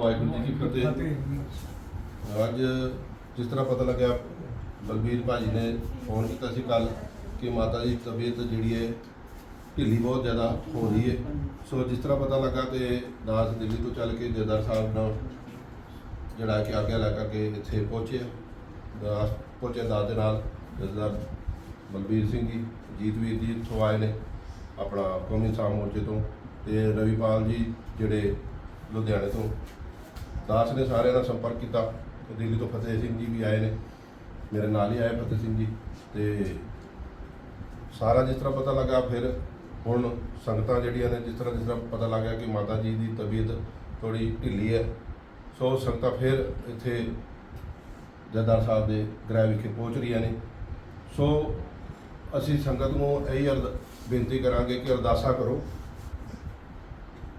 ਵਾਹਿਗੁਰੂ ਜੀ ਕੀ ਫਤਿਹ। ਅੱਜ ਜਿਸ ਤਰ੍ਹਾਂ ਪਤਾ ਲੱਗਿਆ, ਬਲਬੀਰ ਭਾਜੀ ਨੇ ਫੋਨ ਕੀਤਾ ਸੀ ਕੱਲ ਕਿ ਮਾਤਾ ਜੀ ਤਬੀਅਤ ਜਿਹੜੀ ਹੈ, ਢਿੱਲੀ ਬਹੁਤ ਜ਼ਿਆਦਾ ਹੋ ਰਹੀ ਹੈ। ਸੋ ਜਿਸ ਤਰ੍ਹਾਂ ਪਤਾ ਲੱਗਾ ਤੇ ਦਾਸ ਦਿੱਲੀ ਤੋਂ ਚੱਲ ਕੇ ਜਦਰ ਸਾਹਿਬ ਨਾਲ ਜਿਹੜਾ ਕਿ ਆਗਿਆ ਲੈ ਕਰਕੇ ਇੱਥੇ ਪਹੁੰਚਿਆ। ਦਾਸ ਪਹੁੰਚੇ ਦਾਸ ਦੇ ਨਾਲ ਜਸਦਾਰ ਬਲਬੀਰ ਸਿੰਘ ਜੀ ਜੀਤਵੀਰ ਜੀ ਇੱਥੋਂ ਆਏ ਨੇ ਆਪਣਾ ਕੌਮੀ ਇਨਸਾਨ ਮੋਰਚੇ ਤੋਂ ਤੇ ਰਵੀਪਾਲ ਜੀ ਜਿਹੜੇ ਲੁਧਿਆਣੇ ਤੋਂ ਦਾਸ ਨੇ ਸਾਰਿਆਂ ਨਾਲ ਸੰਪਰਕ ਕੀਤਾ ਤੇ ਦਿੱਲੀ ਤੋਂ ਫਤਿਹ ਸਿੰਘ ਜੀ ਵੀ ਆਏ ਨੇ। ਮੇਰੇ ਨਾਲ ਹੀ ਆਏ ਫਤਿਹ ਸਿੰਘ ਜੀ ਤੇ ਸਾਰਾ ਜਿਸ ਤਰ੍ਹਾਂ ਪਤਾ ਲੱਗਾ ਫਿਰ ਹੁਣ ਸੰਗਤਾਂ ਜਿਹੜੀਆਂ ਨੇ ਜਿਸ ਤਰ੍ਹਾਂ ਜਿਸ ਤਰ੍ਹਾਂ ਪਤਾ ਲੱਗਾ ਕਿ ਮਾਤਾ ਜੀ ਦੀ ਤਬੀਅਤ ਥੋੜੀ ਢਿੱਲੀ ਹੈ, ਸੋ ਸੰਗਤਾਂ ਫਿਰ ਇੱਥੇ ਜਦਾਰ ਸਾਹਿਬ ਦੇ ਗ੍ਰਹਿ ਵਿਖੇ ਪਹੁੰਚ ਰਹੀਆਂ ਨੇ। ਸੋ ਅਸੀਂ ਸੰਗਤ ਨੂੰ ਇਹੀ ਅਰਦ ਬੇਨਤੀ ਕਰਾਂਗੇ ਕਿ ਅਰਦਾਸਾ ਕਰੋ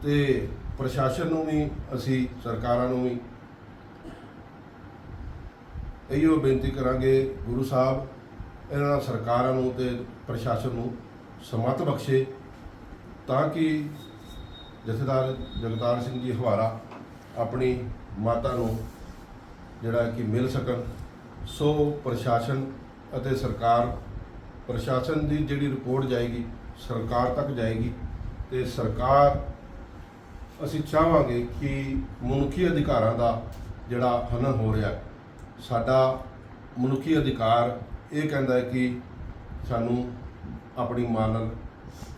ਤੇ ਪ੍ਰਸ਼ਾਸਨ ਨੂੰ ਵੀ, ਅਸੀਂ ਸਰਕਾਰਾਂ ਨੂੰ ਵੀ। ਇਹੋ ਬੇਨਤੀ ਕਰਾਂਗੇ ਗੁਰੂ ਸਾਹਿਬ, ਇਹਨਾਂ ਸਰਕਾਰਾਂ ਨੂੰ ਤੇ ਪ੍ਰਸ਼ਾਸਨ ਨੂੰ ਸਮਤ ਬਖਸ਼ੇ ਤਾਂ ਕਿ ਜਥੇਦਾਰ ਜਗਤਾਰ ਸਿੰਘ ਜੀ ਹਵਾਰਾ ਆਪਣੀ ਮਾਤਾ ਨੂੰ ਜਿਹੜਾ ਕਿ ਮਿਲ ਸਕਣ। ਸੋ ਪ੍ਰਸ਼ਾਸਨ ਅਤੇ ਸਰਕਾਰ, ਪ੍ਰਸ਼ਾਸਨ ਦੀ ਜਿਹੜੀ ਰਿਪੋਰਟ ਜਾਏਗੀ, ਸਰਕਾਰ ਤੱਕ ਜਾਏਗੀ ਤੇ ਸਰਕਾਰ ਅਸੀਂ ਚਾਹਾਂਗੇ ਕਿ ਮਨੁੱਖੀ ਅਧਿਕਾਰਾਂ ਦਾ ਜਿਹੜਾ ਹਨਨ ਹੋ ਰਿਹਾ ਸਾਡਾ ਮਨੁੱਖੀ ਅਧਿਕਾਰ ਇਹ ਕਹਿੰਦਾ ਹੈ ਕਿ ਸਾਨੂੰ ਆਪਣੀ ਮਾਂ ਨਾਲ,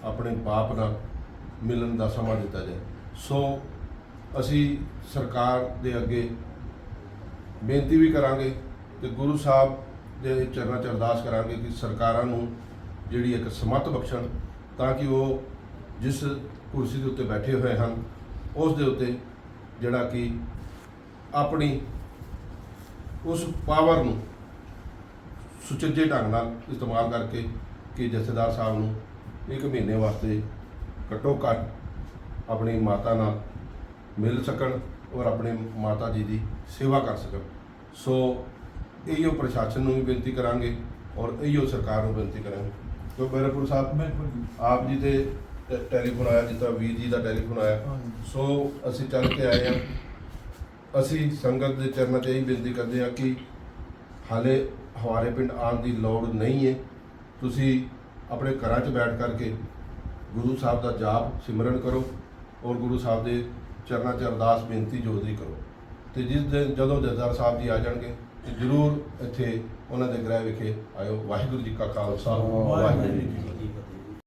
ਆਪਣੇ ਬਾਪ ਨਾਲ ਮਿਲਣ ਦਾ ਸਮਾਂ ਦਿੱਤਾ ਜਾਏ। ਸੋ ਅਸੀਂ ਸਰਕਾਰ ਦੇ ਅੱਗੇ ਬੇਨਤੀ ਵੀ ਕਰਾਂਗੇ ਤੇ ਗੁਰੂ ਸਾਹਿਬ ਦੇ ਚਰਨਾਂ 'ਚ ਅਰਦਾਸ ਕਰਾਂਗੇ ਕਿ ਸਰਕਾਰਾਂ ਨੂੰ ਜਿਹੜੀ ਇੱਕ ਸਮਤ ਬਖਸ਼ਣ ਤਾਂ ਕਿ ਉਹ ਜਿਸ ਕੁਰਸੀ ਦੇ ਉੱਤੇ ਬੈਠੇ ਹੋਏ ਹਨ ਉਸ ਦੇ ਉੱਤੇ ਜਿਹੜਾ ਕਿ ਆਪਣੀ ਉਸ ਪਾਵਰ ਨੂੰ ਸੁਚੱਜੇ ਢੰਗ ਨਾਲ ਇਸਤੇਮਾਲ ਕਰਕੇ ਕਿ ਜਥੇਦਾਰ ਸਾਹਿਬ ਨੂੰ ਇੱਕ ਮਹੀਨੇ ਵਾਸਤੇ ਘੱਟੋ ਘੱਟ ਆਪਣੀ ਮਾਤਾ ਨਾਲ ਮਿਲ ਸਕਣ ਔਰ ਆਪਣੇ ਮਾਤਾ ਜੀ ਦੀ ਸੇਵਾ ਕਰ ਸਕਣ। ਸੋ ਇਹੀਓ ਪ੍ਰਸ਼ਾਸਨ ਨੂੰ ਵੀ ਬੇਨਤੀ ਕਰਾਂਗੇ ਔਰ ਇਹੀਓ ਸਰਕਾਰ ਨੂੰ ਬੇਨਤੀ ਕਰਾਂਗੇ। ਕਿਉਂ ਬੈਰਪੁਰ ਸਾਹਿਬ ਆਪ ਜੀ ਦੇ ਟੈਲੀਫੋਨ ਆਇਆ ਜਿੱਦਾਂ ਵੀਰ ਜੀ ਦਾ ਟੈਲੀਫੋਨ ਆਇਆ। ਸੋ ਅਸੀਂ ਚੱਲ ਕੇ ਆਏ ਹਾਂ। ਅਸੀਂ ਸੰਗਤ ਦੇ ਚਰਨਾਂ 'ਚ ਇਹ ਬੇਨਤੀ ਕਰਦੇ ਹਾਂ ਕਿ ਹਾਲੇ ਹਵਾਰੇ ਪਿੰਡ ਆਉਣ ਦੀ ਲੋੜ ਨਹੀਂ ਹੈ। ਤੁਸੀਂ ਆਪਣੇ ਘਰਾਂ 'ਚ ਬੈਠ ਕਰਕੇ ਗੁਰੂ ਸਾਹਿਬ ਦਾ ਜਾਪ ਸਿਮਰਨ ਕਰੋ ਔਰ ਗੁਰੂ ਸਾਹਿਬ ਦੇ ਚਰਨਾਂ 'ਚ ਅਰਦਾਸ ਬੇਨਤੀ ਜੋਦਰੀ ਕਰੋ। ਤੇ ਜਿਸ ਦਿਨ ਜਦੋਂ ਜਥੇਦਾਰ ਸਾਹਿਬ ਜੀ ਆ ਜਾਣਗੇ ਤੇ ਜ਼ਰੂਰ ਇੱਥੇ ਉਹਨਾਂ ਦੇ ਗ੍ਰਹਿ ਵਿਖੇ ਆਇਓ। ਵਾਹਿਗੁਰੂ ਜੀ ਕਾ ਖਾਲਸਾ। ਵਾਹਿਗੁਰੂ ਜੀ ਕੀ ਫਤਿਹ।